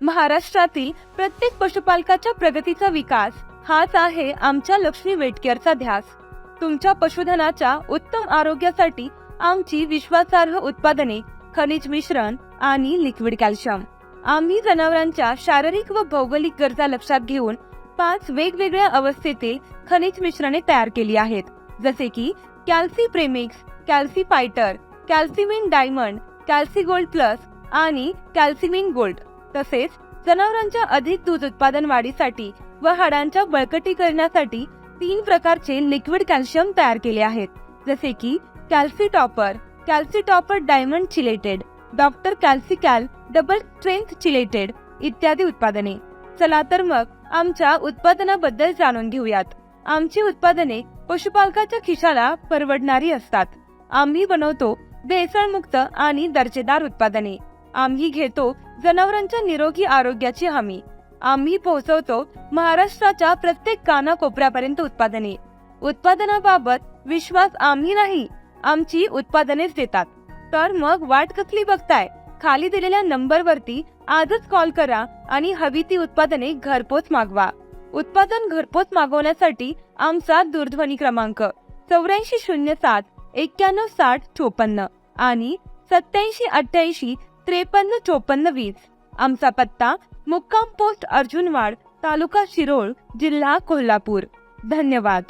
महाराष्ट्रातील प्रत्येक पशुपालकाच्या प्रगतीचा विकास हाच आहे आमच्या लक्ष्मी वेटकेअरचा ध्यास. तुमच्या पशुधनाच्या उत्तम आरोग्यासाठी आमची विश्वासार्ह उत्पादने खनिज मिश्रण आणि लिक्विड कॅल्शियम. आम्ही जनावरांच्या शारीरिक व भौगोलिक गरजा लक्षात घेऊन पाच वेगवेगळ्या अवस्थेतील खनिज मिश्रणे तयार केली आहेत. जसे की Calci Premix Calci Fighter Calcimin Diamond Calci Gold Plus आणि कॅल्सिमिन गोल्ड. तसेच जनावरांच्या अधिक दूध उत्पादन वाढीसाठी व हाडांच्या बळकटीकरणासाठी तीन प्रकारचे लिक्विड कॅल्शियम तयार केले आहेत जसे की Calci Topper Calci Topper Diamond Chelated Doctor Calcical Double Strength Chelated इत्यादी उत्पादने. चला तर मग आमच्या उत्पादनाबद्दल जाणून घेऊयात. आमची उत्पादने पशुपालकाच्या खिशाला परवडणारी असतात. आम्ही बनवतो भेसळमुक्त आणि दर्जेदार उत्पादने. आम्ही घेतो जनावरांच्या निरोगी आरोग्याची हमी. आम्ही पोहोचवतो महाराष्ट्राच्या प्रत्येक कानाकोपऱ्यापर्यंत उत्पादने. उत्पादनाबाबत विश्वास आम्ही नाही आमची उत्पादनेच देतात. तर मग वाट कसली बघताय? खाली दिलेल्या नंबरवरती आजच कॉल करा आणि हवी ती उत्पादने घरपोच मागवा. उत्पादन घरपोच मागवण्यासाठी आमचा दूरध्वनी क्रमांक चौऱ्याऐंशी शून्य सात एक्क्याण्णव साठ चोपन्न आणि सत्याऐंशी अठ्ठ्याऐंशी त्रेपन्न चोपन्न वीस. आमचा पत्ता मुक्काम पोस्ट अर्जुनवाड तालुका शिरोळ जिल्हा कोल्हापूर. धन्यवाद.